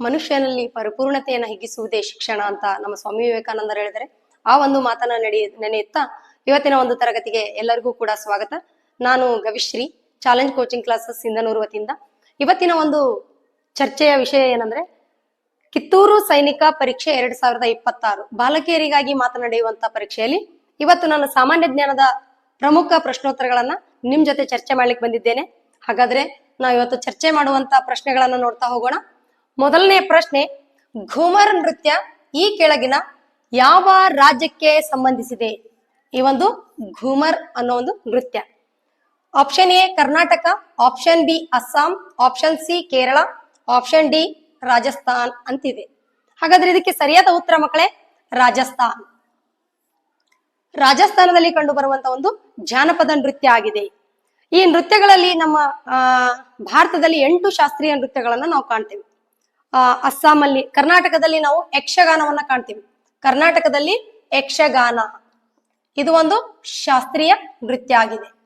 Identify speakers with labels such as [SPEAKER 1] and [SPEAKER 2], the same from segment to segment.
[SPEAKER 1] ಮನುಷ್ಯನಲ್ಲಿ ಪರಿಪೂರ್ಣತೆಯನ್ನು ಹಿಗ್ಗಿಸುವುದೇ ಶಿಕ್ಷಣ ಅಂತ ನಮ್ಮ ಸ್ವಾಮಿ ವಿವೇಕಾನಂದರು ಹೇಳಿದರೆ ಆ ಒಂದು ಮಾತನ್ನ ನಡೆಯ ನೆನೆಯುತ್ತಾ ಇವತ್ತಿನ ಒಂದು ತರಗತಿಗೆ ಎಲ್ಲರಿಗೂ ಕೂಡ ಸ್ವಾಗತ. ನಾನು Gavishree, challenge coaching classes Sindhanur ವತಿಯಿಂದ. ಇವತ್ತಿನ ಒಂದು ಚರ್ಚೆಯ ವಿಷಯ ಏನಂದ್ರೆ, ಕಿತ್ತೂರು ಸೈನಿಕ ಪರೀಕ್ಷೆ ಎರಡ್ ಸಾವಿರದ ಇಪ್ಪತ್ತಾರು. ಬಾಲಕಿಯರಿಗಾಗಿ ಮಾತನಾಡಿಯುವಂತ ಪರೀಕ್ಷೆಯಲ್ಲಿ ಇವತ್ತು ನಾನು ಸಾಮಾನ್ಯ ಜ್ಞಾನದ ಪ್ರಮುಖ ಪ್ರಶ್ನೋತ್ತರಗಳನ್ನ ನಿಮ್ ಜೊತೆ ಚರ್ಚೆ ಮಾಡ್ಲಿಕ್ಕೆ ಬಂದಿದ್ದೇನೆ. ಹಾಗಾದ್ರೆ ನಾವು ಇವತ್ತು ಚರ್ಚೆ ಮಾಡುವಂತ ಪ್ರಶ್ನೆಗಳನ್ನ ನೋಡ್ತಾ ಹೋಗೋಣ. ಮೊದಲನೇ ಪ್ರಶ್ನೆ, ಘೂಮರ್ ನೃತ್ಯ ಈ ಕೆಳಗಿನ ಯಾವ ರಾಜ್ಯಕ್ಕೆ ಸಂಬಂಧಿಸಿದೆ? ಈ ಒಂದು ಘೂಮರ್ ಅನ್ನೋ ಒಂದು ನೃತ್ಯ. Option A Karnataka option B Assam option C Kerala option D Rajasthan ಅಂತಿದೆ. ಹಾಗಾದ್ರೆ ಇದಕ್ಕೆ ಸರಿಯಾದ ಉತ್ತರ ಮಕ್ಕಳೇ, ರಾಜಸ್ಥಾನ್. ರಾಜಸ್ಥಾನದಲ್ಲಿ ಕಂಡು ಬರುವಂತ ಒಂದು ಜಾನಪದ ನೃತ್ಯ ಆಗಿದೆ. ಈ ನೃತ್ಯಗಳಲ್ಲಿ ನಮ್ಮ ಭಾರತದಲ್ಲಿ ಎಂಟು ಶಾಸ್ತ್ರೀಯ ನೃತ್ಯಗಳನ್ನ ನಾವು ಕಾಣ್ತೇವೆ. ಅಸ್ಸಾಮಲ್ಲಿ ಕರ್ನಾಟಕದಲ್ಲಿ ನಾವು ಯಕ್ಷಗಾನವನ್ನ ಕಾಣ್ತೀವಿ. ಕರ್ನಾಟಕದಲ್ಲಿ ಯಕ್ಷಗಾನ. ಇದು ಒಂದು ಶಾಸ್ತ್ರೀಯ ನೃತ್ಯ ಆಗಿದೆ.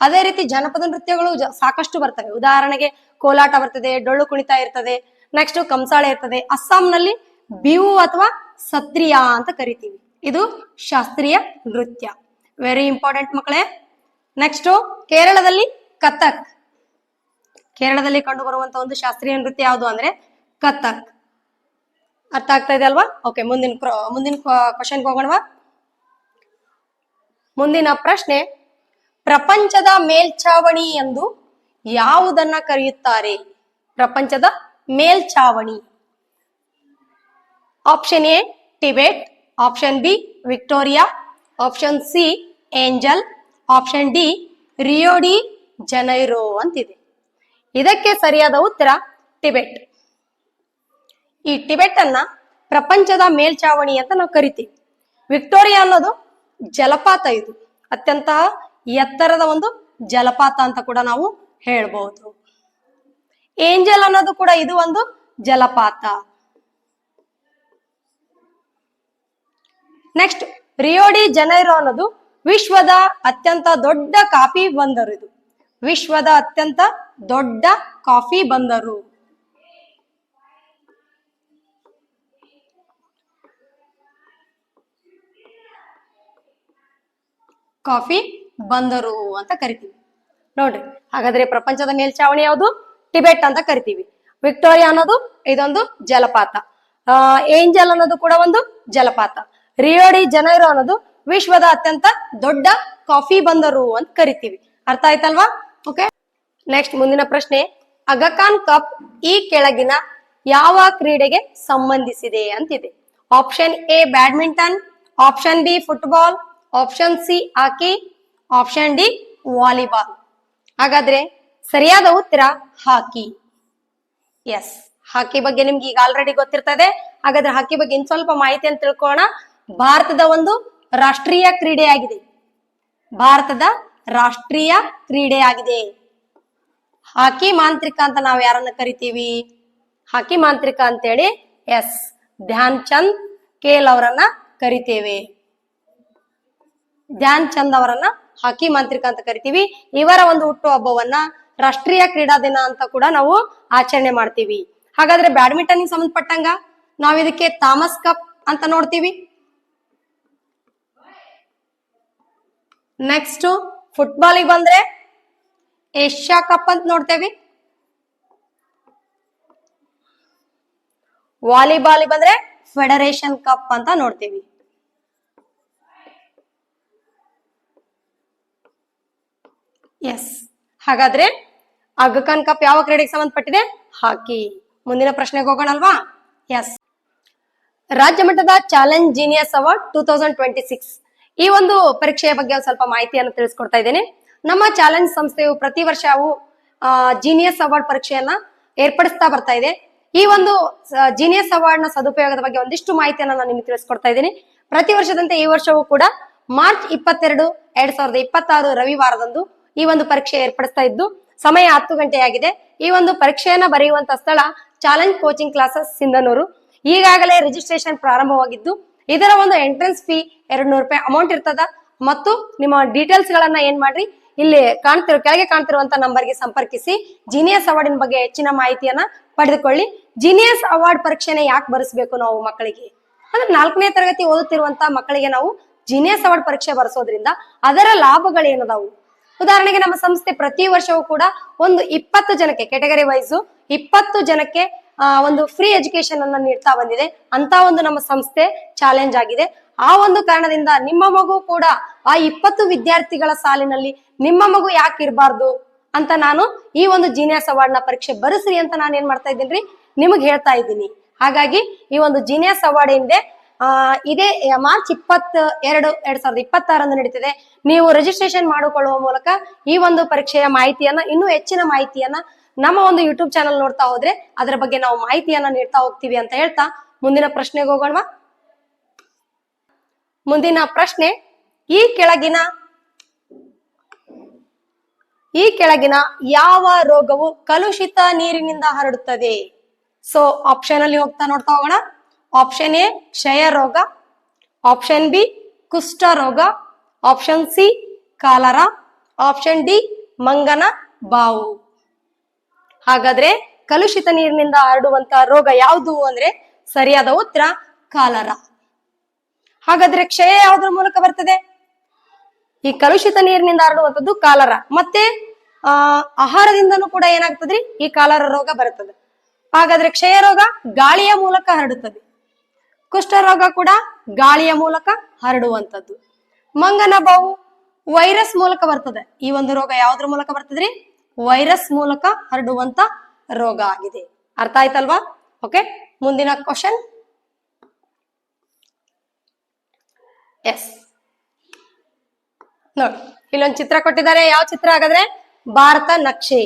[SPEAKER 1] ಅದೇ ರೀತಿ ಜನಪದ ನೃತ್ಯಗಳು ಸಾಕಷ್ಟು ಬರ್ತವೆ. ಉದಾಹರಣೆಗೆ ಕೋಲಾಟ ಬರ್ತದೆ, ಡೊಳ್ಳು ಕುಣಿತ ಇರ್ತದೆ ನೆಕ್ಸ್ಟ್ ಕಂಸಾಳೆ ಇರ್ತದೆ. ಅಸ್ಸಾಂನಲ್ಲಿ ಬಿಹು ಅಥವಾ ಸತ್ರಿಯ ಅಂತ ಕರಿತೀವಿ. ಇದು ಶಾಸ್ತ್ರೀಯ ನೃತ್ಯ. ವೆರಿ ಇಂಪಾರ್ಟೆಂಟ್ ಮಕ್ಕಳೇ. ನೆಕ್ಸ್ಟ್ ಕೇರಳದಲ್ಲಿ ಕಥಕ್. ಕೇರಳದಲ್ಲಿ ಕಂಡು ಬರುವಂತ ಒಂದು ಶಾಸ್ತ್ರೀಯ ನೃತ್ಯ ಯಾವುದು ಅಂದ್ರೆ ಕಥಕ್. ಅರ್ಥ ಆಗ್ತಾ ಇದೆ ಅಲ್ವಾ? ಓಕೆ ಮುಂದಿನ ಮುಂದಿನ ಕ್ವಶನ್ಗೆ ಹೋಗೋಣವಾ? ಮುಂದಿನ ಪ್ರಶ್ನೆ, ಪ್ರಪಂಚದ ಮೇಲ್ಛಾವಣಿ ಎಂದು ಯಾವುದನ್ನ ಕರೆಯುತ್ತಾರೆ? ಪ್ರಪಂಚದ ಮೇಲ್ಛಾವಣಿ. Option A Tibet option B Victoria option C Angel option D Rio de Janeiro ಅಂತಿದೆ. ಇದಕ್ಕೆ ಸರಿಯಾದ ಉತ್ತರ ಟಿಬೆಟ್. ಈ ಟಿಬೆಟ್ ಅನ್ನ ಪ್ರಪಂಚದ ಮೇಲ್ಚಾವಣಿ ಅಂತ ನಾವು ಕರಿತೀವಿ. ವಿಕ್ಟೋರಿಯಾ ಅನ್ನೋದು ಜಲಪಾತ ಇದು. ಅತ್ಯಂತ ಎತ್ತರದ ಒಂದು ಜಲಪಾತ ಅಂತ ಕೂಡ ನಾವು ಹೇಳ್ಬಹುದು ಏಂಜಲ್ ಅನ್ನೋದು ಕೂಡ ಇದು ಒಂದು ಜಲಪಾತ. ನೆಕ್ಸ್ಟ್ ರಿಯೋಡಿ ಜನೈರೋ ಅನ್ನೋದು ವಿಶ್ವದ ಅತ್ಯಂತ ದೊಡ್ಡ ಕಾಫಿ ಬಂದರು ಇದು. ವಿಶ್ವದ ಅತ್ಯಂತ ದೊಡ್ಡ ಕಾಫಿ ಬಂದರು. ಕಾಫಿ ಬಂದರು ಅಂತ ಕರಿತೀವಿ. ನೋಡ್ರಿ, ಹಾಗಾದ್ರೆ ಪ್ರಪಂಚದ ಮೇಲ್ಚಾವಣಿ ಯಾವುದು? ಟಿಬೆಟ್ ಅಂತ ಕರಿತೀವಿ. ವಿಕ್ಟೋರಿಯಾ ಅನ್ನೋದು ಇದೊಂದು ಜಲಪಾತ. ಆ, ಏಂಜಲ್ ಅನ್ನೋದು ಕೂಡ ಒಂದು ಜಲಪಾತ. ರಿಯೋಡಿ ಜನೈರೋ ಅನ್ನೋದು ವಿಶ್ವದ ಅತ್ಯಂತ ದೊಡ್ಡ ಕಾಫಿ ಬಂದರು ಅಂತ ಕರಿತೀವಿ. ಅರ್ಥ ಆಯ್ತಲ್ವಾ? ಓಕೆ ನೆಕ್ಸ್ಟ್ ಮುಂದಿನ ಪ್ರಶ್ನೆ. ಅಗಕಾನ್ ಕಪ್ ಈ ಕೆಳಗಿನ ಯಾವ ಕ್ರೀಡೆಗೆ ಸಂಬಂಧಿಸಿದೆ ಅಂತಿದೆ. Option A badminton option B football option C hockey option D volleyball ಹಾಗಾದ್ರೆ ಸರಿಯಾದ ಉತ್ತರ ಹಾಕಿ ಎಸ್ ಹಾಕಿ ಬಗ್ಗೆ ನಿಮ್ಗೆ ಈಗ ಆಲ್ರೆಡಿ ಗೊತ್ತಿರ್ತದೆ. ಹಾಗಾದ್ರೆ ಹಾಕಿ ಬಗ್ಗೆ ಇನ್ ಸ್ವಲ್ಪ ಮಾಹಿತಿ ಅಂತ ತಿಳ್ಕೊಳ್ಳೋಣ. ಭಾರತದ ಒಂದು ರಾಷ್ಟ್ರೀಯ ಕ್ರೀಡೆಯಾಗಿದೆ. ಭಾರತದ ರಾಷ್ಟ್ರೀಯ ಕ್ರೀಡೆಯಾಗಿದೆ. ಹಾಕಿ ಮಾಂತ್ರಿಕ ಅಂತ ನಾವು ಯಾರನ್ನ ಕರಿತೀವಿ? ಹಾಕಿ ಮಾಂತ್ರಿಕ ಅಂತೇಳಿ ಎಸ್. ಧ್ಯಾನ್ ಚಂದ್ ಕೇಲ್ ಅವರನ್ನ ಕರಿತೇವೆ. ಧ್ಯಾನ್ ಚಂದ್ ಅವರನ್ನ ಹಾಕಿ ಮಾಂತ್ರಿಕ ಅಂತ ಕರಿತೀವಿ. ಇವರ ಒಂದು ಹುಟ್ಟು ಹಬ್ಬವನ್ನ ರಾಷ್ಟ್ರೀಯ ಕ್ರೀಡಾ ದಿನ ಅಂತ ಕೂಡ ನಾವು ಆಚರಣೆ ಮಾಡ್ತೀವಿ. ಹಾಗಾದ್ರೆ ಬ್ಯಾಡ್ಮಿಂಟನ್ ಸಂಬಂಧಪಟ್ಟಂಗ ನಾವ್ ಇದಕ್ಕೆ ಥಾಮಸ್ ಕಪ್ ಅಂತ ನೋಡ್ತೀವಿ. ನೆಕ್ಸ್ಟ್ ಫುಟ್ಬಾಲಿಗೆ ಬಂದ್ರೆ ಏಷ್ಯಾ ಕಪ್ ಅಂತ ನೋಡ್ತೇವಿ. ವಾಲಿಬಾಲ್ ಬಂದ್ರೆ ಫೆಡರೇಷನ್ ಕಪ್ ಅಂತ ನೋಡ್ತೀವಿ. ಎಸ್ ಹಾಗಾದ್ರೆ ಅಗಕನ್ ಕಪ್ ಯಾವ ಕ್ರೀಡೆಗೆ ಸಂಬಂಧಪಟ್ಟಿದೆ? ಹಾಕಿ ಮುಂದಿನ ಪ್ರಶ್ನೆಗೆ ಹೋಗೋಣಲ್ವಾ? ಎಸ್ ರಾಜ್ಯ ಮಟ್ಟದ challenge genius award two thousand twenty six ಈ ಒಂದು ಪರೀಕ್ಷೆಯ ಬಗ್ಗೆ ಸ್ವಲ್ಪ ಮಾಹಿತಿಯನ್ನು ತಿಳಿಸ್ಕೊಡ್ತಾ ಇದ್ದೇನೆ. ನಮ್ಮ ಚಾಲೆಂಜ್ ಸಂಸ್ಥೆಯು ಪ್ರತಿ ವರ್ಷವೂ ಜೀನಿಯಸ್ ಅವಾರ್ಡ್ ಪರೀಕ್ಷೆಯನ್ನ ಏರ್ಪಡಿಸ್ತಾ ಬರ್ತಾ ಇದೆ. ಈ ಒಂದು ಜೀನಿಯಸ್ ಅವಾರ್ಡ್ನ ಸದುಪಯೋಗದ ಬಗ್ಗೆ ಒಂದಿಷ್ಟು ಮಾಹಿತಿಯನ್ನು ನಾನು ನಿಮಗೆ ತಿಳಿಸ್ಕೊಡ್ತಾ ಇದ್ದೀನಿ. ಪ್ರತಿ ವರ್ಷದಂತೆ ಈ ವರ್ಷವೂ ಕೂಡ ಮಾರ್ಚ್ ಇಪ್ಪತ್ತೆರಡು, ಎರಡ್ ಸಾವಿರದ ಇಪ್ಪತ್ತಾರು ರವಿವಾರದಂದು ಈ ಒಂದು ಪರೀಕ್ಷೆ ಏರ್ಪಡಿಸ್ತಾ ಇದ್ದು, ಸಮಯ ಹತ್ತು ಗಂಟೆಯಾಗಿದೆ. ಈ ಒಂದು ಪರೀಕ್ಷೆಯನ್ನ ಬರೆಯುವಂತ ಸ್ಥಳ ಚಾಲೆಂಜ್ ಕೋಚಿಂಗ್ ಕ್ಲಾಸಸ್ ಸಿಂಧನೂರು. ಈಗಾಗಲೇ ರಿಜಿಸ್ಟ್ರೇಷನ್ ಪ್ರಾರಂಭವಾಗಿದ್ದು ಇದರ ಒಂದು ಎಂಟ್ರೆನ್ಸ್ ಫೀ ಎರಡ್ ನೂರು ರೂಪಾಯಿ ಅಮೌಂಟ್ ಇರ್ತದ. ಮತ್ತು ನಿಮ್ಮ ಡೀಟೇಲ್ಸ್ ಗಳನ್ನ ಏನ್ ಮಾಡ್ರಿ? ಇಲ್ಲಿ ಕಾಣ್ತಿರೋ, ಕೆಳಗೆ ಕಾಣ್ತಿರುವಂತ ನಂಬರ್ಗೆ ಸಂಪರ್ಕಿಸಿ. ಜೀನಿಯಸ್ ಅವಾರ್ಡಿನ ಬಗ್ಗೆ ಹೆಚ್ಚಿನ ಮಾಹಿತಿಯನ್ನ ಪಡೆದುಕೊಳ್ಳಿ. ಜೀನಿಯಸ್ ಅವಾರ್ಡ್ ಪರೀಕ್ಷೆನ ಯಾಕೆ ಬರೆಸ್ಬೇಕು ನಾವು ಮಕ್ಕಳಿಗೆ? ಅಂದ್ರೆ ನಾಲ್ಕನೇ ತರಗತಿ ಓದುತ್ತಿರುವಂತ ಮಕ್ಕಳಿಗೆ ನಾವು ಜೀನಿಯಸ್ ಅವಾರ್ಡ್ ಪರೀಕ್ಷೆ ಬರೆಸೋದ್ರಿಂದ ಅದರ ಲಾಭಗಳೇನದಾವು? ಉದಾಹರಣೆಗೆ ನಮ್ಮ ಸಂಸ್ಥೆ ಪ್ರತಿ ವರ್ಷವೂ ಕೂಡ ಒಂದು ಇಪ್ಪತ್ತು ಜನಕ್ಕೆ ಕೆಟಗರಿ ವೈಸು ಇಪ್ಪತ್ತು ಜನಕ್ಕೆ ಒಂದು ಫ್ರೀ ಎಜುಕೇಶನ್ ಅನ್ನ ನೀಡ್ತಾ ಬಂದಿದೆ. ಅಂತ ಒಂದು ನಮ್ಮ ಸಂಸ್ಥೆ ಚಾಲೆಂಜ್ ಆಗಿದೆ. ಆ ಒಂದು ಕಾರಣದಿಂದ ನಿಮ್ಮ ಮಗು ಕೂಡ ಆ ಇಪ್ಪತ್ತು ವಿದ್ಯಾರ್ಥಿಗಳ ಸಾಲಿನಲ್ಲಿ ನಿಮ್ಮ ಮಗು ಯಾಕೆ ಇರಬಾರ್ದು ಅಂತ ನಾನು ಈ ಒಂದು ಜೀನಿಯಸ್ ಅವಾರ್ಡ್ನ ಪರೀಕ್ಷೆ ಬರೆಸ್ರಿ ಅಂತ ನಾನು ಏನ್ ಮಾಡ್ತಾ ಇದ್ದೀನಿ ನಿಮಗೆ ಹೇಳ್ತಾ ಇದ್ದೀನಿ. ಹಾಗಾಗಿ ಈ ಒಂದು ಜೀನಿಯಸ್ ಅವಾರ್ಡ್ ಏನಿದೆ ಇದೇ ಮಾರ್ಚ್ ಇಪ್ಪತ್ ಎರಡು ಎರಡ್ ಸಾವಿರದ ಇಪ್ಪತ್ತಾರಂದು ನಡೀತಿದೆ. ನೀವು ರಿಜಿಸ್ಟ್ರೇಷನ್ ಮಾಡಿಕೊಳ್ಳುವ ಮೂಲಕ ಈ ಒಂದು ಪರೀಕ್ಷೆಯ ಮಾಹಿತಿಯನ್ನ, ಇನ್ನೂ ಹೆಚ್ಚಿನ ಮಾಹಿತಿಯನ್ನ ನಮ್ಮ ಒಂದು ಯೂಟ್ಯೂಬ್ ಚಾನಲ್ ನೋಡ್ತಾ ಹೋದ್ರೆ ಅದರ ಬಗ್ಗೆ ನಾವು ಮಾಹಿತಿಯನ್ನ ನೀಡ್ತಾ ಹೋಗ್ತೀವಿ ಅಂತ ಹೇಳ್ತಾ ಮುಂದಿನ ಪ್ರಶ್ನೆಗೆ ಹೋಗೋಣವಾ ಮುಂದಿನ ಪ್ರಶ್ನೆ, ಈ ಕೆಳಗಿನ ಈ ಕೆಳಗಿನ ಯಾವ ರೋಗವು ಕಲುಷಿತ ನೀರಿನಿಂದ ಹರಡುತ್ತದೆ? ಸೊ ಆಪ್ಷನ್ ಅಲ್ಲಿ ಹೋಗ್ತಾ ನೋಡ್ತಾ ಹೋಗೋಣ. ಆಪ್ಷನ್ ಎ ಕ್ಷಯ ರೋಗ. ಆಪ್ಷನ್ ಬಿ ಕುಷ್ಠ ರೋಗ. Option C cholera. Option D ಮಂಗನ ಬಾವು. ಹಾಗಾದ್ರೆ ಕಲುಷಿತ ನೀರಿನಿಂದ ಹರಡುವಂತ ರೋಗ ಯಾವುದು ಅಂದ್ರೆ ಸರಿಯಾದ ಉತ್ತರ ಕಾಲರ. ಹಾಗಾದ್ರೆ ಕ್ಷಯ ಯಾವುದ್ರ ಮೂಲಕ ಬರ್ತದೆ? ಈ ಕಲುಷಿತ ನೀರಿನಿಂದ ಹರಡುವಂಥದ್ದು ಕಾಲರ. ಮತ್ತೆ, ಆ, ಆಹಾರದಿಂದನೂ ಕೂಡ ಏನಾಗ್ತದ್ರಿ? ಈ ಕಾಲರ ರೋಗ ಬರುತ್ತದೆ ಹಾಗಾದ್ರೆ ಕ್ಷಯ ರೋಗ ಗಾಳಿಯ ಮೂಲಕ ಹರಡುತ್ತದೆ. ಕುಷ್ಠ ರೋಗ ಕೂಡ ಗಾಳಿಯ ಮೂಲಕ ಹರಡುವಂತದ್ದು ಮಂಗನ ಬಾವು ವೈರಸ್ ಮೂಲಕ ಬರ್ತದೆ. ಈ ಒಂದು ರೋಗ ಯಾವ್ದ್ರ ಮೂಲಕ ಬರ್ತದ್ರಿ? ವೈರಸ್ ಮೂಲಕ ಹರಡುವಂತ ರೋಗ ಆಗಿದೆ. ಅರ್ಥ ಆಯ್ತಲ್ವಾ? ಓಕೆ ಮುಂದಿನ ಕ್ವಶನ್ ಎಸ್ ನೋಡಿ, ಇಲ್ಲೊಂದು ಚಿತ್ರ ಕೊಟ್ಟಿದ್ದಾರೆ. ಯಾವ ಚಿತ್ರ ಹಾಗಾದ್ರೆ? ಭಾರತ ನಕ್ಷೆ.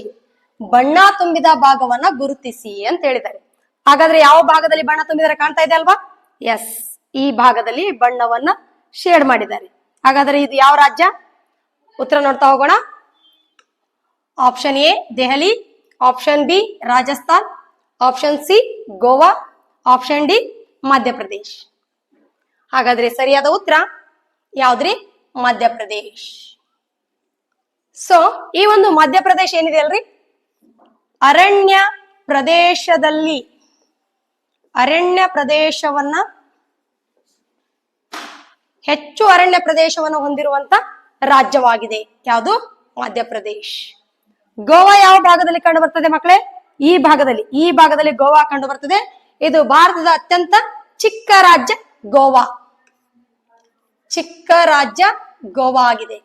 [SPEAKER 1] ಬಣ್ಣ ತುಂಬಿದ ಭಾಗವನ್ನ ಗುರುತಿಸಿ ಅಂತ ಹೇಳಿದ್ದಾರೆ. ಹಾಗಾದ್ರೆ ಯಾವ ಭಾಗದಲ್ಲಿ ಬಣ್ಣ ತುಂಬಿದರೆ ಕಾಣ್ತಾ ಇದೆ ಅಲ್ವಾ? ಎಸ್ ಈ ಭಾಗದಲ್ಲಿ ಬಣ್ಣವನ್ನ ಶೇಡ್ ಮಾಡಿದ್ದಾರೆ. ಹಾಗಾದ್ರೆ ಇದು ಯಾವ ರಾಜ್ಯ? ಉತ್ತರ ನೋಡ್ತಾ ಹೋಗೋಣ. Option A Delhi option B Rajasthan option C Goa option D Madhya Pradesh ಹಾಗಾದ್ರೆ ಸರಿಯಾದ ಉತ್ತರ ಯಾವ್ದ್ರಿ? ಮಧ್ಯಪ್ರದೇಶ್ ಸೊ ಈ ಒಂದು ಮಧ್ಯಪ್ರದೇಶ ಏನಿದೆ ಅಲ್ರಿ? ಅರಣ್ಯ ಪ್ರದೇಶದಲ್ಲಿ, ಅರಣ್ಯ ಪ್ರದೇಶವನ್ನ, ಹೆಚ್ಚು ಅರಣ್ಯ ಪ್ರದೇಶವನ್ನು ಹೊಂದಿರುವಂತ ರಾಜ್ಯವಾಗಿದೆ. ಯಾವುದು? ಮಧ್ಯಪ್ರದೇಶ್ ಗೋವಾ ಯಾವ ಭಾಗದಲ್ಲಿ ಕಂಡು ಬರ್ತದೆ ಮಕ್ಕಳೇ? ಈ ಭಾಗದಲ್ಲಿ ಈ ಭಾಗದಲ್ಲಿ ಗೋವಾ ಕಂಡು ಬರ್ತದೆ. ಇದು ಭಾರತದ ಅತ್ಯಂತ ಚಿಕ್ಕ ರಾಜ್ಯ ಗೋವಾ. ಚಿಕ್ಕ ರಾಜ್ಯ ಗೋವಾ ಆಗಿದೆ.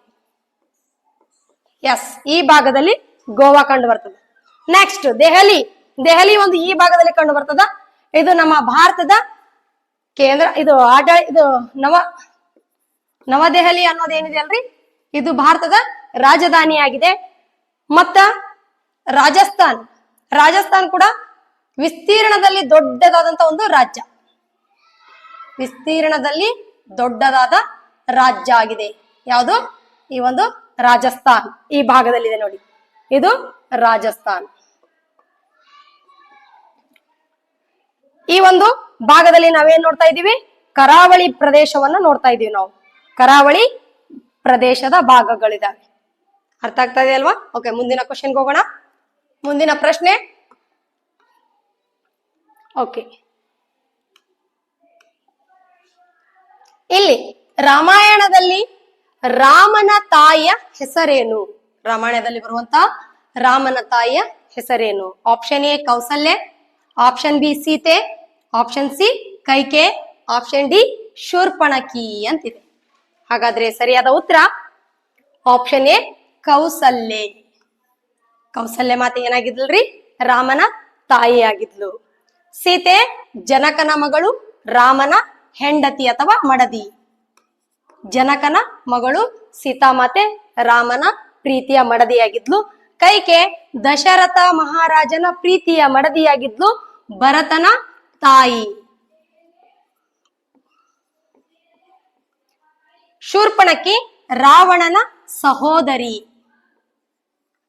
[SPEAKER 1] ಎಸ್ ಈ ಭಾಗದಲ್ಲಿ ಗೋವಾ ಕಂಡು ಬರ್ತದೆ. ನೆಕ್ಸ್ಟ್ ದೆಹಲಿ. ದೆಹಲಿ ಒಂದು ಈ ಭಾಗದಲ್ಲಿ ಕಂಡು ಬರ್ತದ. ಇದು ನಮ್ಮ ಭಾರತದ ಕೇಂದ್ರ, ಇದು ಆಡ ಇದು ನವ, ನವದೆಹಲಿ ಅನ್ನೋದೇನಿದೆ ಅಲ್ರಿ? ಇದು ಭಾರತದ ರಾಜಧಾನಿಯಾಗಿದೆ. ಮತ್ತ ರಾಜಸ್ಥಾನ್. ರಾಜಸ್ಥಾನ್ ಕೂಡ ವಿಸ್ತೀರ್ಣದಲ್ಲಿ ದೊಡ್ಡದಾದಂತ ಒಂದು ರಾಜ್ಯ. ವಿಸ್ತೀರ್ಣದಲ್ಲಿ ದೊಡ್ಡದಾದ ರಾಜ್ಯ ಆಗಿದೆ. ಯಾವುದು? ಈ ಒಂದು ರಾಜಸ್ಥಾನ್. ಈ ಭಾಗದಲ್ಲಿದೆ ನೋಡಿ. ಇದು ರಾಜಸ್ಥಾನ್. ಈ ಒಂದು ಭಾಗದಲ್ಲಿ ನಾವೇನ್ ನೋಡ್ತಾ ಇದ್ದೀವಿ? ಕರಾವಳಿ ಪ್ರದೇಶವನ್ನ ನೋಡ್ತಾ ಇದೀವಿ ನಾವು. ಕರಾವಳಿ ಪ್ರದೇಶದ ಭಾಗಗಳಿದಾವೆ. ಅರ್ಥ ಆಗ್ತಾ ಇದೆ ಅಲ್ವಾ? ಓಕೆ ಮುಂದಿನ ಕ್ವಶನ್ಗೆ ಹೋಗೋಣ. ಮುಂದಿನ ಪ್ರಶ್ನೆ. ಓಕೆ ಇಲ್ಲಿ ರಾಮಾಯಣದಲ್ಲಿ ರಾಮನ ತಾಯಿಯ ಹೆಸರೇನು? ರಾಮಾಯಣದಲ್ಲಿ ಬರುವಂತ ರಾಮನ ತಾಯಿಯ ಹೆಸರೇನು? Option A Kausalya. Option B Sita. Option C Kaikeyi. Option D Shurpanakha ಅಂತಿದೆ. ಹಾಗಾದ್ರೆ ಸರಿಯಾದ ಉತ್ತರ? Option A Kausalya. ಕೌಸಲ್ಯ ಮಾತೆ ಏನಾಗಿದ್ಲ್ರಿ? ರಾಮನ ತಾಯಿ ಆಗಿದ್ಲು ಸೀತೆ ಜನಕನ ಮಗಳು ರಾಮನ ಹೆಂಡತಿ ಅಥವಾ ಮಡದಿ. ಜನಕನ ಮಗಳು ಸೀತಾಮಾತೆ ರಾಮನ ಪ್ರೀತಿಯ ಮಡದಿಯಾಗಿದ್ಲು. ಕೈಕೆ ದಶರಥ ಮಹಾರಾಜನ ಪ್ರೀತಿಯ ಮಡದಿಯಾಗಿದ್ಲು ಭರತನ ತಾಯಿ. ಶೂರ್ಪಣಕಿ ರಾವಣನ ಸಹೋದರಿ.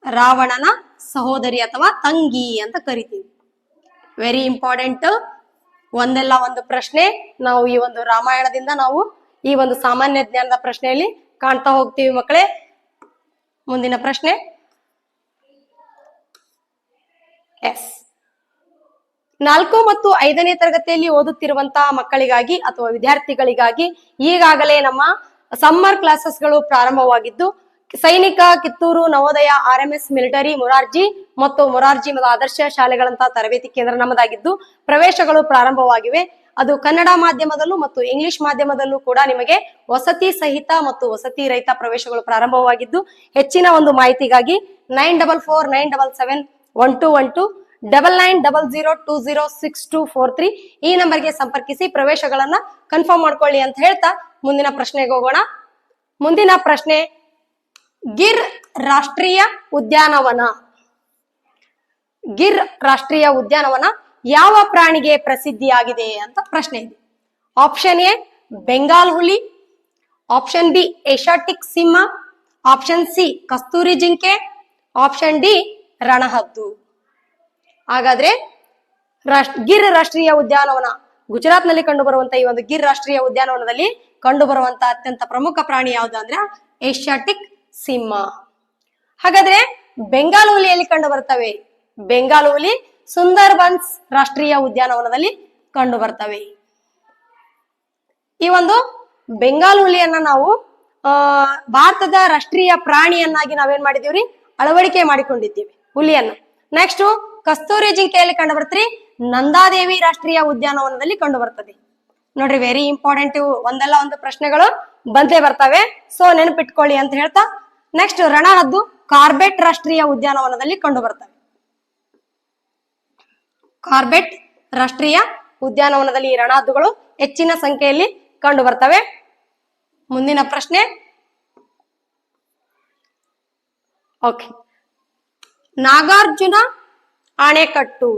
[SPEAKER 1] ರಾವಣನ ಸಹೋದರಿ ಅಥವಾ ತಂಗಿ ಅಂತ ಕರಿತೀವಿ. ವೆರಿ ಇಂಪಾರ್ಟೆಂಟ್ ಒಂದಲ್ಲ ಒಂದು ಪ್ರಶ್ನೆ. ನಾವು ಈ ಒಂದು ರಾಮಾಯಣದಿಂದ ನಾವು ಈ ಒಂದು ಸಾಮಾನ್ಯ ಜ್ಞಾನದ ಪ್ರಶ್ನೆಯಲ್ಲಿ ಕಾಣ್ತಾ ಹೋಗ್ತೀವಿ ಮಕ್ಕಳೇ. ಮುಂದಿನ ಪ್ರಶ್ನೆ. ಎಸ್ ನಾಲ್ಕು ಮತ್ತು ಐದನೇ ತರಗತಿಯಲ್ಲಿ ಓದುತ್ತಿರುವಂತಹ ಮಕ್ಕಳಿಗಾಗಿ ಅಥವಾ ವಿದ್ಯಾರ್ಥಿಗಳಿಗಾಗಿ ಈಗಾಗಲೇ ನಮ್ಮ ಸಮ್ಮರ್ ಕ್ಲಾಸಸ್ಗಳು ಪ್ರಾರಂಭವಾಗಿದ್ದು Sainik Kittur Navodaya R M S military Morarji ಮತ್ತು ಮೊರಾರ್ಜಿ ಮತ್ತು ಆದರ್ಶ ಶಾಲೆಗಳಂತಹ ತರಬೇತಿ ಕೇಂದ್ರ ನಮ್ಮದಾಗಿದ್ದು ಪ್ರವೇಶಗಳು ಪ್ರಾರಂಭವಾಗಿವೆ. ಅದು ಕನ್ನಡ ಮಾಧ್ಯಮದಲ್ಲೂ ಮತ್ತು ಇಂಗ್ಲಿಷ್ ಮಾಧ್ಯಮದಲ್ಲೂ ಕೂಡ ನಿಮಗೆ ವಸತಿ ಸಹಿತ ಮತ್ತು ವಸತಿ ರಹಿತ ಪ್ರವೇಶಗಳು ಪ್ರಾರಂಭವಾಗಿದ್ದು, ಹೆಚ್ಚಿನ ಒಂದು ಮಾಹಿತಿಗಾಗಿ nine double four, nine double seven, one two one two, double nine double zero two zero six two four three ಈ ನಂಬರ್ಗೆ ಸಂಪರ್ಕಿಸಿ ಪ್ರವೇಶಗಳನ್ನ ಕನ್ಫರ್ಮ್ ಮಾಡ್ಕೊಳ್ಳಿ ಅಂತ ಹೇಳ್ತಾ ಮುಂದಿನ ಪ್ರಶ್ನೆಗೆ ಹೋಗೋಣ. ಮುಂದಿನ ಪ್ರಶ್ನೆ ಗಿರ್ ರಾಷ್ಟ್ರೀಯ ಉದ್ಯಾನವನ. ಗಿರ್ ರಾಷ್ಟ್ರೀಯ ಉದ್ಯಾನವನ ಯಾವ ಪ್ರಾಣಿಗೆ ಪ್ರಸಿದ್ಧಿಯಾಗಿದೆ ಅಂತ ಪ್ರಶ್ನೆ ಇದೆ. ಆಪ್ಷನ್ ಎ ಬೆಂಗಾಲ್ ಹುಲಿ, ಆಪ್ಷನ್ ಬಿ ಏಷಾಟಿಕ್ ಸಿಂಹ, ಆಪ್ಷನ್ ಸಿ ಕಸ್ತೂರಿ ಜಿಂಕೆ, ಆಪ್ಷನ್ ಡಿ ರಣಹದ್ದು. ಹಾಗಾದ್ರೆ ಗಿರ್ ರಾಷ್ಟ್ರೀಯ ಉದ್ಯಾನವನ ಗುಜರಾತ್ನಲ್ಲಿ ಕಂಡು ಬರುವಂತ ಈ ಒಂದು ಗಿರ್ ರಾಷ್ಟ್ರೀಯ ಉದ್ಯಾನವನದಲ್ಲಿ ಕಂಡು ಬರುವಂತ ಅತ್ಯಂತ ಪ್ರಮುಖ ಪ್ರಾಣಿ ಯಾವುದು ಅಂದ್ರೆ ಏಷ್ಯಾಟಿಕ್ ಸಿಂಹ. ಹಾಗಾದ್ರೆ ಬೆಂಗಾಲ್ ಹುಲಿಯಲ್ಲಿ ಕಂಡು ಬರ್ತವೆ. ಬೆಂಗಾಲ್ ಹುಲಿ ರಾಷ್ಟ್ರೀಯ ಉದ್ಯಾನವನದಲ್ಲಿ ಕಂಡು ಬರ್ತವೆ. ಈ ಒಂದು ಬೆಂಗಾಲ್ ಹುಲಿಯನ್ನ ನಾವು ಭಾರತದ ರಾಷ್ಟ್ರೀಯ ಪ್ರಾಣಿಯನ್ನಾಗಿ ನಾವೇನ್ ಮಾಡಿದೀವ್ರಿ ಅಳವಡಿಕೆ ಮಾಡಿಕೊಂಡಿದ್ದೀವಿ ಹುಲಿಯನ್ನ. ನೆಕ್ಸ್ಟ್ ಕಸ್ತೂರಿ ಜಿಂಕೆಯಲ್ಲಿ ಕಂಡು ಬರ್ತೀರಿ. ನಂದಾದೇವಿ ರಾಷ್ಟ್ರೀಯ ಉದ್ಯಾನವನದಲ್ಲಿ ಕಂಡು ಬರ್ತದೆ. ನೋಡ್ರಿ ವೆರಿ ಇಂಪಾರ್ಟೆಂಟ್ ಒಂದಲ್ಲ ಒಂದು ಪ್ರಶ್ನೆಗಳು ಬಂದೇ ಬರ್ತವೆ. ಸೊ ನೆನಪಿಟ್ಕೊಳ್ಳಿ ಅಂತ ಹೇಳ್ತಾ ನೆಕ್ಸ್ಟ್ ರಣಹದ್ದು ಕಾರ್ಬೆಟ್ ರಾಷ್ಟ್ರೀಯ ಉದ್ಯಾನವನದಲ್ಲಿ ಕಂಡು ಬರ್ತವೆ ಕಾರ್ಬೆಟ್ ರಾಷ್ಟ್ರೀಯ ಉದ್ಯಾನವನದಲ್ಲಿ ಈ ರಣಹದ್ದುಗಳು ಹೆಚ್ಚಿನ ಸಂಖ್ಯೆಯಲ್ಲಿ ಕಂಡು ಬರ್ತವೆ ಮುಂದಿನ ಪ್ರಶ್ನೆ. ಓಕೆ ನಾಗಾರ್ಜುನ ಅಣೆಕಟ್ಟು.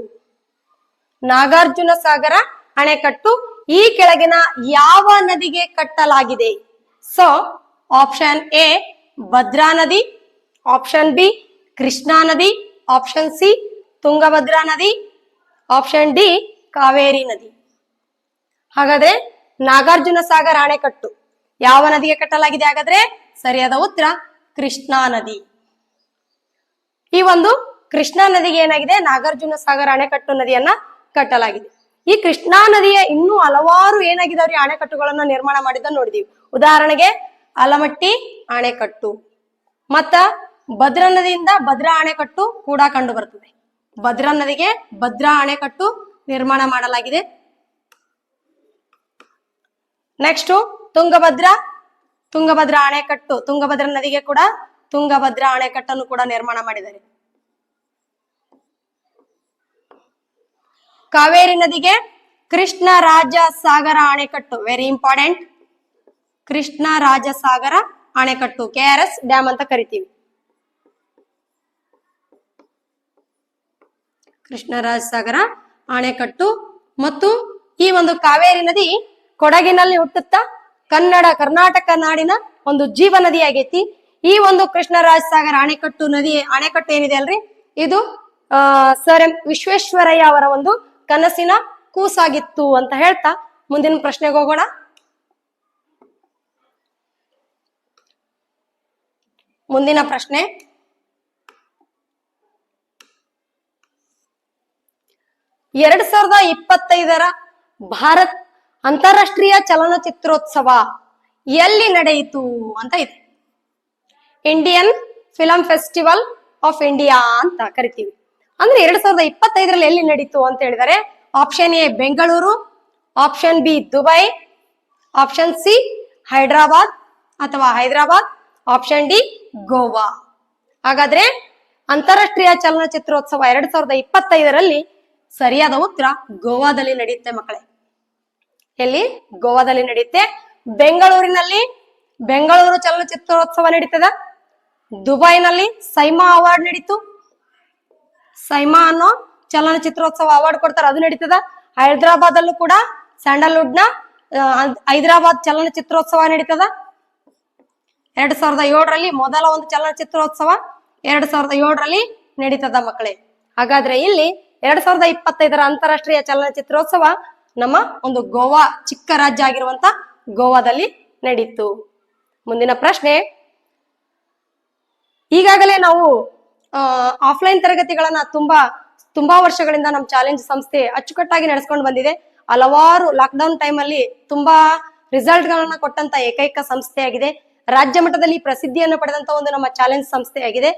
[SPEAKER 1] ನಾಗಾರ್ಜುನ ಸಾಗರ ಅಣೆಕಟ್ಟು ಈ ಕೆಳಗಿನ ಯಾವ ನದಿಗೆ ಕಟ್ಟಲಾಗಿದೆ? ಸೊ ಆಪ್ಷನ್ ಎ ಭದ್ರಾ ನದಿ ಆಪ್ಷನ್ ಬಿ ಕೃಷ್ಣಾ ನದಿ ಆಪ್ಷನ್ ಸಿ ತುಂಗಭದ್ರಾ ನದಿ ಆಪ್ಷನ್ ಡಿ ಕಾವೇರಿ ನದಿ. ಹಾಗಾದ್ರೆ ನಾಗಾರ್ಜುನ ಸಾಗರ ಅಣೆಕಟ್ಟು ಯಾವ ನದಿಗೆ ಕಟ್ಟಲಾಗಿದೆ ಹಾಗಾದ್ರೆ? ಸರಿಯಾದ ಉತ್ತರ, ಕೃಷ್ಣಾ ನದಿ. ಈ ಒಂದು ಕೃಷ್ಣಾ ನದಿಗೆ ಏನಾಗಿದೆ? ನಾಗಾರ್ಜುನ ಸಾಗರ ಅಣೆಕಟ್ಟು ನದಿಯನ್ನ ಕಟ್ಟಲಾಗಿದೆ. ಈ ಕೃಷ್ಣಾ ನದಿಯ ಇನ್ನೂ ಹಲವಾರು ಏನಾಗಿದಾವ್ರಿ ಅಣೆಕಟ್ಟುಗಳನ್ನ ನಿರ್ಮಾಣ ಮಾಡಿದ್ದನ್ನು ನೋಡಿದೀವಿ. ಉದಾಹರಣೆಗೆ ಆಲಮಟ್ಟಿ ಅಣೆಕಟ್ಟು ಮತ್ತ ಭದ್ರಾ ನದಿಯಿಂದ ಭದ್ರಾ ಅಣೆಕಟ್ಟು ಕೂಡ ಕಂಡು ಬರ್ತದೆ. ಭದ್ರಾ ನದಿಗೆ ಭದ್ರಾ ಅಣೆಕಟ್ಟು ನಿರ್ಮಾಣ ಮಾಡಲಾಗಿದೆ. ನೆಕ್ಸ್ಟ್ ತುಂಗಭದ್ರಾ ತುಂಗಭದ್ರಾ ಅಣೆಕಟ್ಟು ತುಂಗಭದ್ರಾ ನದಿಗೆ ಕೂಡ ತುಂಗಭದ್ರಾ ಅಣೆಕಟ್ಟನ್ನು ಕೂಡ ನಿರ್ಮಾಣ ಮಾಡಿದ್ದಾರೆ. ಕಾವೇರಿ ನದಿಗೆ ಕೃಷ್ಣ ರಾಜ ಸಾಗರ ಅಣೆಕಟ್ಟು ವೆರಿ ಇಂಪಾರ್ಟೆಂಟ್ ಕೃಷ್ಣ ರಾಜಸಾಗರ ಅಣೆಕಟ್ಟು ಕೆ ಆರ್ ಎಸ್ ಡ್ಯಾಮ್ ಅಂತ ಕರಿತೀವಿ. ಕೃಷ್ಣರಾಜ ಸಾಗರ ಅಣೆಕಟ್ಟು ಮತ್ತು ಈ ಒಂದು ಕಾವೇರಿ ನದಿ ಕೊಡಗಿನಲ್ಲಿ ಹುಟ್ಟುತ್ತಾ ಕನ್ನಡ, ಕರ್ನಾಟಕ ನಾಡಿನ ಒಂದು ಜೀವ ನದಿ ಆಗೈತಿ. ಈ ಒಂದು ಕೃಷ್ಣರಾಜ ಸಾಗರ ಅಣೆಕಟ್ಟು ನದಿ ಅಣೆಕಟ್ಟು ಏನಿದೆ ಅಲ್ರಿ? ಇದು, ಆ, ಸರ್ ಎಂ ವಿಶ್ವೇಶ್ವರಯ್ಯ ಅವರ ಒಂದು ಕನಸಿನ ಕೂಸಾಗಿತ್ತು ಅಂತ ಹೇಳ್ತಾ ಮುಂದಿನ ಪ್ರಶ್ನೆಗೆ ಹೋಗೋಣ. ಮುಂದಿನ ಪ್ರಶ್ನೆ. ಎರಡ್ ಸಾವಿರದ ಇಪ್ಪತ್ತೈದರ ಭಾರತ್ ಅಂತಾರಾಷ್ಟ್ರೀಯ ಚಲನಚಿತ್ರೋತ್ಸವ ಎಲ್ಲಿ ನಡೆಯಿತು ಅಂತ ಇದೆ. Indian film festival of India ಅಂತ ಕರಿತೀವಿ. ಅಂದ್ರೆ ಎರಡ್ ಸಾವಿರದ ಇಪ್ಪತ್ತೈದರಲ್ಲಿ ಎಲ್ಲಿ ನಡೀತು ಅಂತ ಹೇಳಿದರೆ option A Bengaluru option B Dubai option C Hyderabad ಅಥವಾ ಹೈದರಾಬಾದ್ ಆಪ್ಷನ್ ಡಿ ಗೋವಾ. ಹಾಗಾದ್ರೆ ಅಂತಾರಾಷ್ಟ್ರೀಯ ಚಲನಚಿತ್ರೋತ್ಸವ ಎರಡ್ ಸಾವಿರದ ಇಪ್ಪತ್ತೈದರಲ್ಲಿ ಸರಿಯಾದ ಉತ್ತರ ಗೋವಾದಲ್ಲಿ ನಡೆಯುತ್ತೆ ಮಕ್ಕಳೇ. ಎಲ್ಲಿ? ಗೋವಾದಲ್ಲಿ ನಡೆಯುತ್ತೆ. ಬೆಂಗಳೂರಿನಲ್ಲಿ. ಬೆಂಗಳೂರು ಚಲನಚಿತ್ರೋತ್ಸವ ನಡೀತದ. ದುಬೈನಲ್ಲಿ ಸೈಮಾ ಅವಾರ್ಡ್ ನಡೀತು. ಸೈಮಾ ಅನ್ನೋ ಚಲನಚಿತ್ರೋತ್ಸವ ಅವಾರ್ಡ್ ಕೊಡ್ತಾರೆ, ಅದು ನಡೀತದ. ಹೈದರಾಬಾದ್ ಅಲ್ಲೂ ಕೂಡ ಸ್ಯಾಂಡಲ್ವುಡ್ನ ಹೈದರಾಬಾದ್ ಚಲನಚಿತ್ರೋತ್ಸವ ನಡೀತದ. ಎರಡ್ ಸಾವಿರದ ಏಳರಲ್ಲಿ ಮೊದಲ ಒಂದು ಚಲನಚಿತ್ರೋತ್ಸವ ಎರಡ್ ಸಾವಿರದ ಏಳರಲ್ಲಿ ನಡೀತದ ಮಕ್ಕಳೇ. ಹಾಗಾದ್ರೆ ಇಲ್ಲಿ ಎರಡ್ ಸಾವಿರದ ಇಪ್ಪತ್ತೈದರ ಅಂತಾರಾಷ್ಟ್ರೀಯ ಚಲನಚಿತ್ರೋತ್ಸವ ನಮ್ಮ ಒಂದು ಗೋವಾ, ಚಿಕ್ಕ ರಾಜ್ಯ ಆಗಿರುವಂತ ಗೋವಾದಲ್ಲಿ ನಡೀತು. ಮುಂದಿನ ಪ್ರಶ್ನೆ, ಈಗಾಗಲೇ ನಾವು ಆಫ್ಲೈನ್ ತರಗತಿಗಳನ್ನ ತುಂಬಾ ತುಂಬಾ ವರ್ಷಗಳಿಂದ ನಮ್ಮ ಚಾಲೆಂಜ್ ಸಂಸ್ಥೆ ಅಚ್ಚುಕಟ್ಟಾಗಿ ನಡೆಸ್ಕೊಂಡು ಬಂದಿದೆ. ಹಲವಾರು ಲಾಕ್ಡೌನ್ ಟೈಮ್ ಅಲ್ಲಿ ತುಂಬಾ ರಿಸಲ್ಟ್ ಗಳನ್ನ ಕೊಟ್ಟಂತ ಏಕೈಕ ಸಂಸ್ಥೆಯಾಗಿದೆ. ರಾಜ್ಯ ಮಟ್ಟದಲ್ಲಿ ಪ್ರಸಿದ್ಧಿಯನ್ನು ಪಡೆದಂತ ಒಂದು ನಮ್ಮ ಚಾಲೆಂಜ್ ಸಂಸ್ಥೆಯಾಗಿದೆ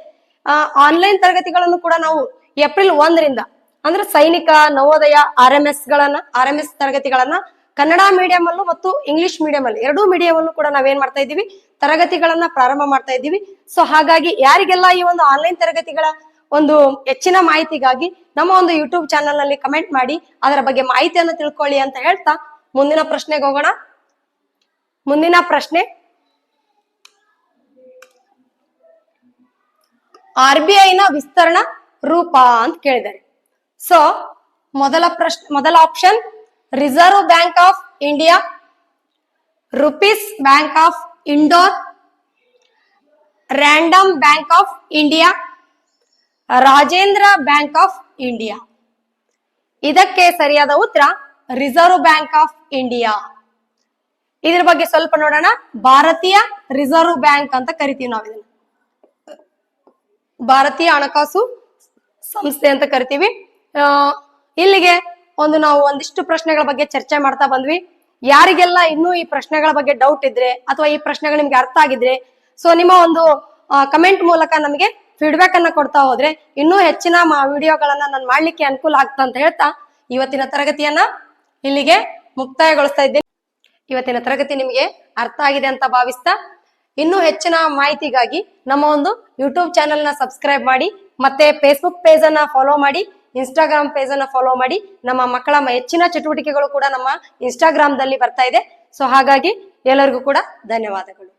[SPEAKER 1] ಆನ್ಲೈನ್ ತರಗತಿಗಳನ್ನು ಕೂಡ ನಾವು ಏಪ್ರಿಲ್ ಒಂದರಿಂದ ಅಂದ್ರೆ ಸೈನಿಕ, ನವೋದಯ, ಆರ್ ಎಂ ಎಸ್ ಗಳನ್ನ, ಆರ್ ಎಂ ಎಸ್ ತರಗತಿಗಳನ್ನ ಕನ್ನಡ ಮೀಡಿಯಂ ಅಲ್ಲೂ ಮತ್ತು ಇಂಗ್ಲಿಷ್ ಮೀಡಿಯಂ ಅಲ್ಲಿ ಎರಡೂ ಮೀಡಿಯಂ ಅಲ್ಲೂ ಕೂಡ ನಾವೇನ್ ಮಾಡ್ತಾ ಇದ್ದೀವಿ? ತರಗತಿಗಳನ್ನ ಪ್ರಾರಂಭ ಮಾಡ್ತಾ ಇದ್ದೀವಿ. ಸೊ ಹಾಗಾಗಿ ಯಾರಿಗೆಲ್ಲ ಈ ಒಂದು ಆನ್ಲೈನ್ ತರಗತಿಗಳ ಒಂದು ಹೆಚ್ಚಿನ ಮಾಹಿತಿಗಾಗಿ ನಮ್ಮ ಒಂದು ಯೂಟ್ಯೂಬ್ ಚಾನಲ್ನಲ್ಲಿ ಕಮೆಂಟ್ ಮಾಡಿ, ಅದರ ಬಗ್ಗೆ ಮಾಹಿತಿಯನ್ನು ತಿಳ್ಕೊಳ್ಳಿ ಅಂತ ಹೇಳ್ತಾ ಮುಂದಿನ ಪ್ರಶ್ನೆಗೆ ಹೋಗೋಣ. ಮುಂದಿನ ಪ್ರಶ್ನೆ ಆರ್ ಬಿ ಐ ನ ವಿಸ್ತರಣ ರೂಪ ಅಂತ ಕೇಳಿದ್ದಾರೆ. ಸೊ ಮೊದಲ ಪ್ರಶ್ನೆ ಮೊದಲ option reserve bank of India rupees bank of Indore random bank of India Rajendra bank of India ಇದಕ್ಕೆ ಸರಿಯಾದ ಉತ್ತರ ರಿಸರ್ವ್ ಬ್ಯಾಂಕ್ ಆಫ್ ಇಂಡಿಯಾ ಇದ್ರ ಬಗ್ಗೆ ಸ್ವಲ್ಪ ನೋಡೋಣ. ಭಾರತೀಯ ರಿಸರ್ವ್ ಬ್ಯಾಂಕ್ ಅಂತ ಕರಿತೀವಿ ನಾವು ಇದನ್ನ ಭಾರತೀಯ ಹಣಕಾಸು ಸಂಸ್ಥೆ ಅಂತ ಕರಿತೀವಿ. ಇಲ್ಲಿಗೆ ಒಂದು ನಾವು ಒಂದಿಷ್ಟು ಪ್ರಶ್ನೆಗಳ ಬಗ್ಗೆ ಚರ್ಚೆ ಮಾಡ್ತಾ ಬಂದ್ವಿ. ಯಾರಿಗೆಲ್ಲ ಇನ್ನೂ ಈ ಪ್ರಶ್ನೆಗಳ ಬಗ್ಗೆ ಡೌಟ್ ಇದ್ರೆ ಅಥವಾ ಈ ಪ್ರಶ್ನೆಗಳು ನಿಮ್ಗೆ ಅರ್ಥ ಆಗಿದ್ರೆ ಸೊ ನಿಮ್ಮ ಒಂದು ಕಮೆಂಟ್ ಮೂಲಕ ನಮಗೆ ಫೀಡ್ಬ್ಯಾಕ್ ಅನ್ನ ಕೊಡ್ತಾ ಹೋದ್ರೆ ಇನ್ನೂ ಹೆಚ್ಚಿನ ವಿಡಿಯೋಗಳನ್ನ ನಾನು ಮಾಡ್ಲಿಕ್ಕೆ ಅನುಕೂಲ ಆಗ್ತಾ ಅಂತ ಹೇಳ್ತಾ ಇವತ್ತಿನ ತರಗತಿಯನ್ನ ಇಲ್ಲಿಗೆ ಮುಕ್ತಾಯಗೊಳಿಸ್ತಾ ಇದ್ದೇನೆ. ಇವತ್ತಿನ ತರಗತಿ ನಿಮಗೆ ಅರ್ಥ ಆಗಿದೆ ಅಂತ ಭಾವಿಸ್ತಾ ಇನ್ನೂ ಹೆಚ್ಚಿನ ಮಾಹಿತಿಗಾಗಿ ನಮ್ಮ ಒಂದು ಯೂಟ್ಯೂಬ್ ಚಾನೆಲ್ನ ಸಬ್ಸ್ಕ್ರೈಬ್ ಮಾಡಿ, ಮತ್ತೆ ಫೇಸ್ಬುಕ್ ಪೇಜ್ ಅನ್ನ ಫಾಲೋ ಮಾಡಿ ಇನ್ಸ್ಟಾಗ್ರಾಮ್ ಪೇಜ್ ಅನ್ನ ಫಾಲೋ ಮಾಡಿ, ನಮ್ಮ ಮಕ್ಕಳ ಹೆಚ್ಚಿನ ಚಟುವಟಿಕೆಗಳು ಕೂಡ ನಮ್ಮ ಇನ್ಸ್ಟಾಗ್ರಾಮ್ ದಲ್ಲಿ ಬರ್ತಾ ಇದೆ. ಸೊ ಹಾಗಾಗಿ ಎಲ್ಲರಿಗೂ ಕೂಡ ಧನ್ಯವಾದಗಳು.